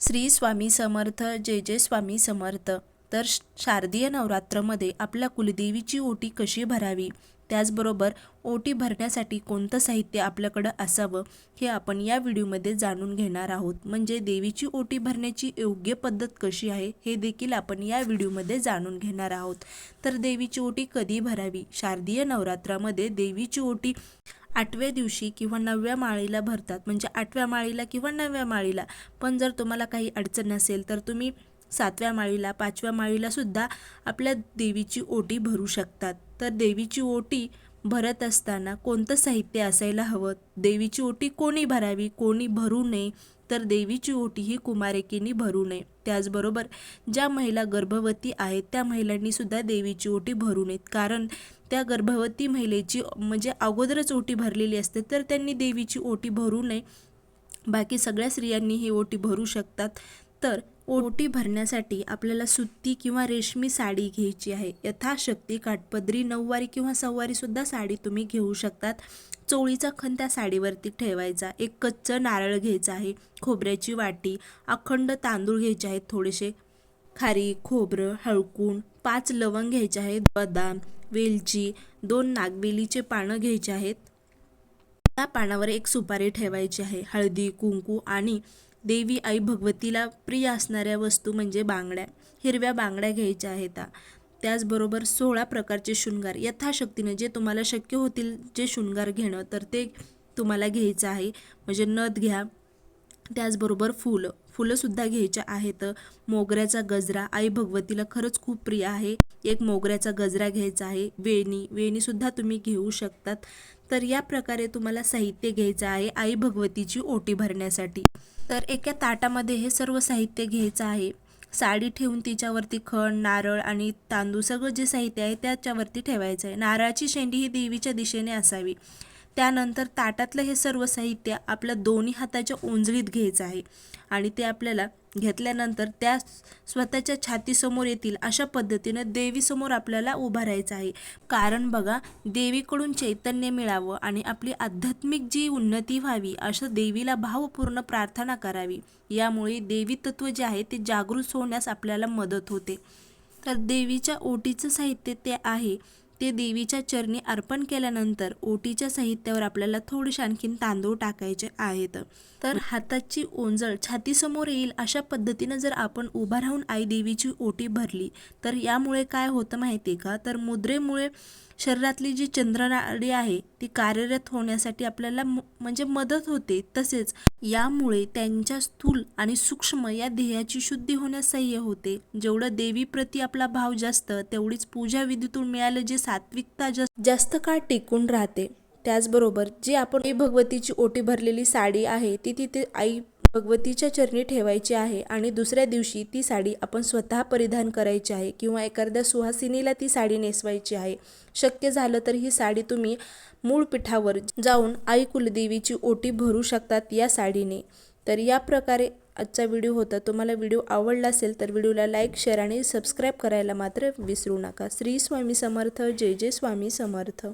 श्री स्वामी समर्थ जय जय स्वामी समर्थ. तर शारदीय नवरात्रमध्ये आपल्या कुलदेवीची ओटी कशी भरावी? त्याचबरोबर ओटी भरण्यासाठी कोणतं साहित्य आपल्याकडं असावं? हे आपण या व्हिडिओमध्ये जाणून घेणार आहोत. म्हणजे देवीची ओटी भरण्याची योग्य पद्धत कशी आहे हे देखील आपण या व्हिडिओमध्ये जाणून घेणार आहोत. तर देवीची ओटी कधी भरावी? शारदीय नवरात्रामध्ये देवीची ओटी आठव्या दिवशी किंवा नवव्या माळीला भरतात. म्हणजे आठव्या माळीला किंवा नवव्या माळीला. पण जर तुम्हाला काही अडचण नसेल तर तुम्ही सातव्या माळीला पाचव्या माळीलासुद्धा आपल्या देवीची ओटी भरू शकतात. तर देवीची ओटी भरत असताना कोणतं साहित्य असायला हवं? देवीची ओटी कोणी भरावी? कोणी भरू नये? तर देवीची ओटी ही कुमारिकेनी भरू नये. त्याचबरोबर ज्या महिला गर्भवती आहेत त्या महिलांनी सुद्धा देवीची ओटी भरू नयेत. कारण त्या गर्भवती महिलेची म्हणजे अगोदरच ओटी भरलेली असते तर त्यांनी देवीची ओटी भरू नये. बाकी सगळ्या स्त्रियांनी ही ओटी भरू शकतात. तर ओटी भरण्यासाठी आपल्याला सुती किंवा रेशमी साडी घ्यायची आहे. यथाशक्ती काठपदरी नऊवारी किंवा सव्वारीसुद्धा साडी तुम्ही घेऊ शकतात. चोळीचा खण त्या साडीवरती ठेवायचा. एक कच्चं नारळ घ्यायचं आहे खोबऱ्याची वाटी अखंड तांदूळ घ्यायचे आहेत थोडेसे खारी खोबरं हळकून पाच लवंग घ्यायचे आहेत बदाम वेलची दोन नागबेलीचे पानं घ्यायचे आहेत. त्या पानावर एक सुपारी ठेवायची आहे हळदी कुंकू आणि देवी आई भगवतीला प्रिय असणाऱ्या वस्तू म्हणजे बांगड्या हिरव्या बांगड्या घ्यायच्या आहेत त्याचबरोबर सोळा प्रकारचे शृंगार यथाशक्तीने जे तुम्हाला शक्य होतील जे शृंगार घेणं तर ते तुम्हाला घ्यायचं आहे. म्हणजे नथ घ्या. त्याचबरोबर फुलं फुलंसुद्धा घ्यायच्या आहेत. मोगऱ्याचा गजरा आई भगवतीला खरंच खूप प्रिय आहे. एक मोगऱ्याचा गजरा घ्यायचा आहे वेणी वेणीसुद्धा तुम्ही घेऊ शकतात. तर या प्रकारे तुम्हाला साहित्य घ्यायचं आहे आई भगवतीची ओटी भरण्यासाठी. तर एका ताटामध्ये हे सर्व साहित्य घ्यायचं आहे. साडी ठेवून तिच्यावरती खण नारळ आणि तांदूळ सगळं जे साहित्य आहे त्याच्यावरती ठेवायचं आहे. नारळाची शेंडी ही देवीच्या दिशेने असावी. त्यानंतर ताटातलं हे सर्व साहित्य आपल्या दोन्ही हाताच्या ओंजळीत घ्यायचं आहे आणि ते आपल्याला घेतल्यानंतर त्या स्वतःच्या छातीसमोर येतील अशा पद्धतीनं देवीसमोर आपल्याला उभा राहायचं आहे. कारण बघा देवीकडून चैतन्य मिळावं आणि आपली आध्यात्मिक जी उन्नती व्हावी असं देवीला भावपूर्ण प्रार्थना करावी. यामुळे देवी तत्व जे आहे ते जागृत होण्यास आपल्याला मदत होते. तर देवीच्या ओटीचं साहित्य ते आहे. ते देवीच्या चरणी अर्पण केल्यानंतर ओटीच्या साहित्यावर आपल्याला थोडेसे आणखीन तांदूळ टाकायचे आहेत. तर हाताची ओंजळ छातीसमोर येईल अशा पद्धतीनं जर आपण उभा राहून आई देवीची ओटी भरली तर यामुळे काय होतं माहिती आहे का? तर मुद्रेमुळे शरीरातली जी चंद्रनाडी आहे ती कार्यरत होण्यासाठी आपल्याला म- म्हणजे मदत होते. तसेच यामुळे त्यांच्या स्थूल आणि सूक्ष्म या ध्येयाची शुद्धी होण्यास सहाय्य होते. जेवढं देवीप्रती आपला भाव जास्त तेवढीच पूजा विधीतून मिळालं जे सात्विकता जास्त जास्त काळ टिकून राहते. त्याचबरोबर जी आपण आई भगवतीची ओटी भरलेली साडी आहे ती तिथे आई भगवतीच्या चरणी ठेवायची आहे आणि दुसऱ्या दिवशी ती साडी आपण स्वतः परिधान करायची आहे किंवा एखाद्या सुहासिनीला ती साडी नेसवायची आहे. शक्य झालं तर ही साडी तुम्ही मूळ पीठावर जाऊन आई कुलदेवीची ओटी भरू शकतात या साडीने. तर या प्रकारे आजचा व्हिडिओ होता तुम्हाला व्हिडिओ आवडला असेल तर व्हिडिओला लाईक शेअर आणि सबस्क्राईब करायला मात्र विसरू नका. श्री स्वामी समर्थ जय जय स्वामी समर्थ.